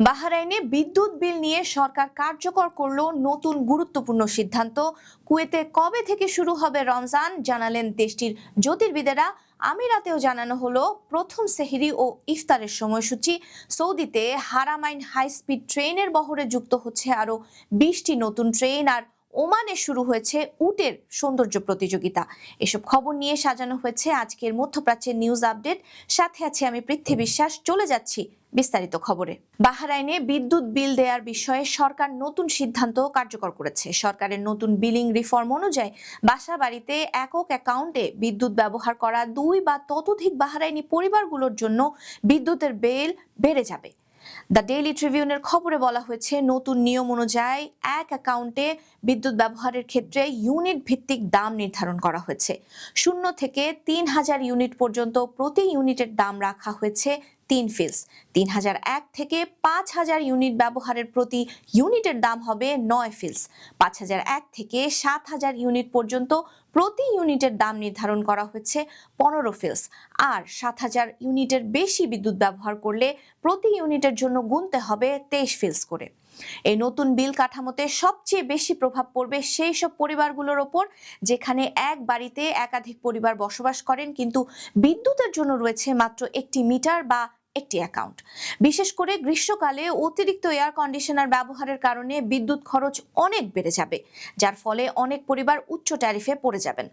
বাহরাইনে বিদ্যুৎ বিল নিয়ে সরকার কার্যকর করল নতুন গুরুত্বপূর্ণ সিদ্ধান্ত। কুয়েতে কবে থেকে শুরু হবে রমজান জানালেন দেশটির জ্যোতির্বিদেরা। আমিরাতেও জানানো হলো প্রথম সেহরি ও ইফতারের সময়সূচি। সৌদিতে হারামাইন হাই স্পিড ট্রেনের বহরে যুক্ত হচ্ছে আরও বিশটি নতুন ট্রেন আর ওমানে শুরু হয়েছে উটের সৌন্দর্য প্রতিযোগিতা। এসব খবর নিয়ে সাজানো হয়েছে আজকের মধ্যপ্রাচ্যের নিউজ আপডেট। সাথে আছে আমি পৃথ্বী বিশ্বাস। চলে যাচ্ছি বিস্তারিত খবরে। বাহরাইনে বিদ্যুৎ বিল দেওয়ার বিষয়ে সরকার নতুন সিদ্ধান্ত কার্যকর করেছে। সরকারের নতুন বিলিং রিফর্ম অনুযায়ী বাসা বাড়িতে একক অ্যাকাউন্টে বিদ্যুৎ ব্যবহার করা দুই বা ততোধিক বাহরাইনি পরিবারগুলোর জন্য বিদ্যুতের বিল বেড়ে যাবে। দ্য ডেইলি ট্রিবিউনের খবরে বলা হয়েছে, নতুন নিয়ম অনুযায়ী এক অ্যাকাউন্টে বিদ্যুৎ ব্যবহারের ক্ষেত্রে ইউনিট ভিত্তিক দাম নির্ধারণ করা হয়েছে। শূন্য থেকে তিন হাজার ইউনিট পর্যন্ত প্রতি ইউনিটের দাম রাখা হয়েছে তিন ফেজ তিন হাজার এক থেকে পাঁচ হাজার ইউনিট ব্যবহারের প্রতি ইউনিটের দাম হবে নয় ফিলস। পাঁচ হাজার এক থেকে সাত হাজার ইউনিট পর্যন্ত প্রতি ইউনিটের দাম নির্ধারণ করা হয়েছে পনেরো ফিলস। আর সাত হাজার ইউনিটের বেশি বিদ্যুৎ ব্যবহার করলে প্রতি ইউনিটের জন্য গুনতে হবে তেইশ ফিলস করে। এই নতুন বিল কাঠামোতে সবচেয়ে বেশি প্রভাব পড়বে সেই সব পরিবারগুলোর ওপর, যেখানে এক বাড়িতে একাধিক পরিবার বসবাস করেন, কিন্তু বিদ্যুতের জন্য রয়েছে মাত্র একটি মিটার বা একটি অ্যাকাউন্ট। বিশেষ করে গ্রীষ্মকালে অতিরিক্ত এয়ার কন্ডিশনার ব্যবহারের কারণে বিদ্যুৎ খরচ অনেক বেড়ে যাবে, যার ফলে অনেক পরিবার উচ্চ ট্যারিফে পড়ে যাবেন।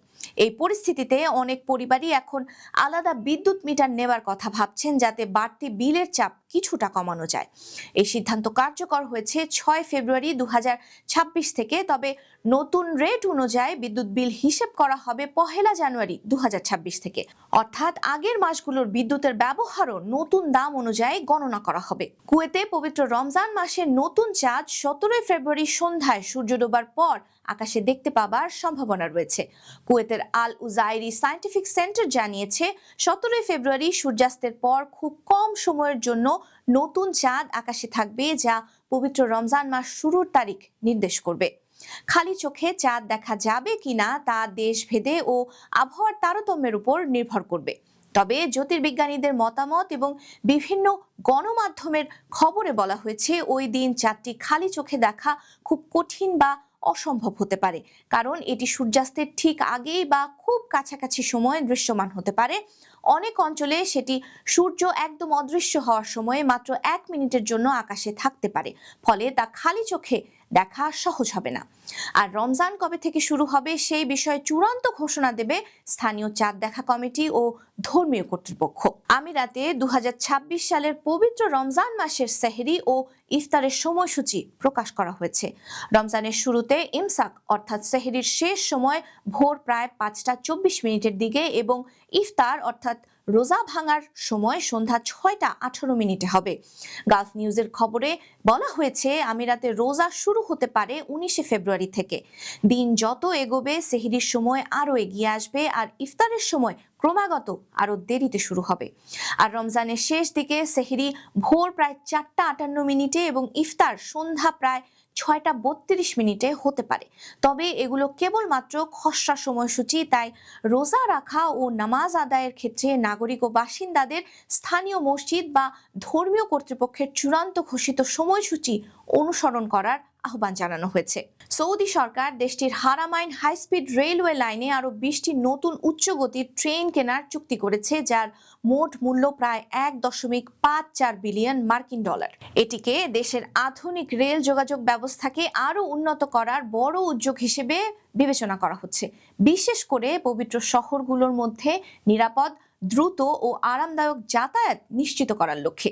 এই পরিস্থিতিতে অনেক পরিবারই এখন আলাদা বিদ্যুৎ মিটার নেবার কথা ভাবছেন, যাতে বাড়তি বিলের চাপ কিছুটা কমানো যায়। এই সিদ্ধান্ত কার্যকর হয়েছে ছয় ফেব্রুয়ারি দু হাজার ছাব্বিশ থেকে। তবে নতুন রেট অনুযায়ী বিদ্যুৎ বিল হিসেব করা হবে পহেলা জানুয়ারি দু হাজার ছাব্বিশ থেকে। অর্থাৎ আগের মাসগুলোর বিদ্যুতের ব্যবহারও নতুন দাম অনুযায়ী গণনা করা হবে। কুয়েতে পবিত্র রমজান মাসের নতুন চাঁদ সতেরোই ফেব্রুয়ারি সন্ধ্যায় সূর্য ডোবার পর আকাশে দেখতে পাবার সম্ভাবনা রয়েছে। কুয়েতের আল উজাইরি সায়েন্টিফিক সেন্টার জানিয়েছে, সতেরোই ফেব্রুয়ারি সূর্যাস্তের পর খুব কম সময়ের জন্য নতুন চাঁদ আকাশে থাকবে যা পবিত্র রমজান মাস শুরুর তারিখ নির্দেশ করবে। খালি চোখে চাঁদ দেখা যাবে কিনা তা দেশভেদে ও আবহাওয়ার তারতম্যের উপর নির্ভর করবে। তবে জ্যোতির্বিজ্ঞানীদের মতামত এবং বিভিন্ন গণমাধ্যমের খবরে বলা হয়েছে, ওই দিন চাঁদটি খালি চোখে দেখা খুব কঠিন বা অসম্ভব হতে পারে। কারণ এটি সূর্যাস্তের ঠিক আগেই বা খুব কাছাকাছি সময়ে দৃশ্যমান হতে পারে। অনেক অঞ্চলে সেটি সূর্য একদম অদৃশ্য হওয়ার সময়ে মাত্র এক মিনিটের জন্য আকাশে থাকতে পারে। ফলে তা খালি চোখে দেখা সহজ হবে না। আর রমজান কবে থেকে শুরু হবে সেই বিষয়ে চূড়ান্ত ঘোষণা দেবে স্থানীয় চাঁদ দেখা কমিটি ও ধর্মীয় কর্তৃপক্ষ। আমিরাতে দুহাজার ছাব্বিশ সালের পবিত্র রমজান মাসের সেহরি ও ইফতারের সময়সূচি প্রকাশ করা হয়েছে। রমজানের শুরুতে ইমসাক অর্থাৎ সেহরির শেষ সময় ভোর প্রায় পাঁচটা চব্বিশ মিনিটের দিকে এবং ইফতার অর্থাৎ রোজা ভাঙার সময় সন্ধ্যা ছয়টা আঠারো মিনিটে হবে। গালফ নিউজের খবরে বলা হয়েছে আমিরাতে রোজা শুরু হতে পারে উনিশে ফেব্রুয়ারি থেকে। দিন যত এগোবে, সেহিরির সময় আরও এগিয়ে আসবে আর ইফতারের সময় ক্রমাগত আরও দেরিতে শুরু হবে। আর রমজানের শেষ দিকে সেহিরি ভোর প্রায় চারটা আটান্ন মিনিটে এবং ইফতার সন্ধ্যা প্রায় ছয়টা বত্রিশ মিনিটে হতে পারে। তবে এগুলো কেবলমাত্র খসড়া সময়সূচি, তাই রোজা রাখা ও নামাজ আদায়ের ক্ষেত্রে নাগরিক ও বাসিন্দাদের স্থানীয় মসজিদ বা ধর্মীয় কর্তৃপক্ষের চূড়ান্ত ঘোষিত সময়সূচি অনুসরণ করার আহ্বান জানানো হয়েছে। সৌদি সরকার দেশটির হারামাইন হাই স্পিড রেলওয়ে লাইনে আরও বিশটি নতুন উচ্চগতির ট্রেন কেনার চুক্তি করেছে, যার মোট মূল্য প্রায় এক দশমিক পাঁচ চার বিলিয়ন মার্কিন ডলার। এটিকে দেশের আধুনিক রেল যোগাযোগ ব্যবস্থাকে আরও উন্নত করার বড় উদ্যোগ হিসেবে বিবেচনা করা হচ্ছে। বিশেষ করে পবিত্র শহরগুলোর মধ্যে নিরাপদ দ্রুত ও আরামদায়ক যাতায়াত নিশ্চিত করার লক্ষ্যে।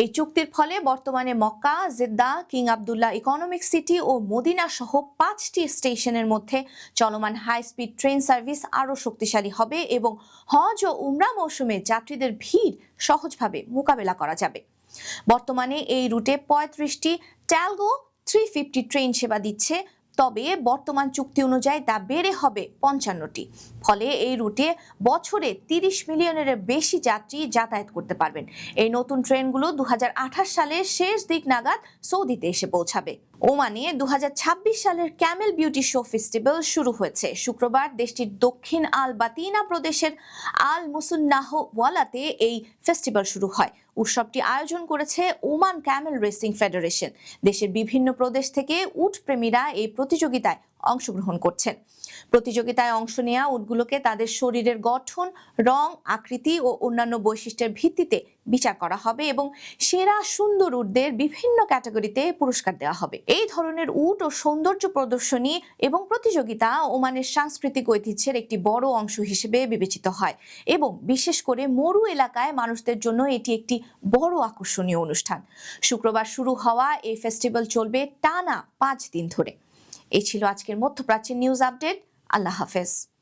এই চুক্তির ফলে বর্তমানে Mecca, Jeddah, King Abdullah economic city ও মদিনা সহ পাঁচটি স্টেশনের মধ্যে চলমান হাই স্পিড ট্রেন সার্ভিস আরও শক্তিশালী হবে এবং হজ ও উমরা মৌসুমে যাত্রীদের ভিড় সহজভাবে মোকাবেলা করা যাবে। বর্তমানে এই রুটে পঁয়ত্রিশটি ট্যালগো থ্রি ফিফটি ট্রেন সেবা দিচ্ছে তবে বর্তমান চুক্তি অনুযায়ী তা বেড়ে হবে পঞ্চান্নটি। ফলে এই রুটে বছরে তিরিশ মিলিয়নের বেশি যাত্রী যাতায়াত করতে পারবেন। এই নতুন ট্রেনগুলো দু হাজার আঠাশ সালের শেষ দিক নাগাদ সৌদিতে এসে পৌঁছাবে। ওমানে দু হাজার ছাব্বিশ সালের ক্যামেল বিউটি শো ফেস্টিভ্যাল শুরু হয়েছে। শুক্রবার দেশটির দক্ষিণ আল বাতিনা প্রদেশের আল মুসুন্নাহ ওয়ালাতে এই ফেস্টিভ্যাল শুরু হয়। উৎসবটি আয়োজন করেছে ওমান ক্যামেল রেসিং ফেডারেশন। দেশের বিভিন্ন প্রদেশ থেকে উট প্রেমীরা এই প্রতিযোগিতায় অংশগ্রহণ করছেন। প্রতিযোগিতায় অংশ নেওয়া উটগুলোকে তাদের শরীরের গঠন, রং, আকৃতি ও অন্যান্য বৈশিষ্ট্যের ভিত্তিতে বিচার করা হবে এবং সেরা সুন্দর উটদের বিভিন্ন ক্যাটাগরিতে পুরস্কার দেওয়া হবে। এই ধরনের উট ও সৌন্দর্য প্রদর্শনী এবং প্রতিযোগিতা ওমানের সাংস্কৃতিক ঐতিহ্যের একটি বড় অংশ হিসেবে বিবেচিত হয় এবং বিশেষ করে মরু এলাকায় মানুষদের জন্য এটি একটি বড় আকর্ষণীয় অনুষ্ঠান। শুক্রবার শুরু হওয়া এই ফেস্টিভ্যাল চলবে টানা পাঁচ দিন ধরে। এই ছিল আজকের মধ্যপ্রাচ্যের নিউজ আপডেট আল্লাহ হাফেজ।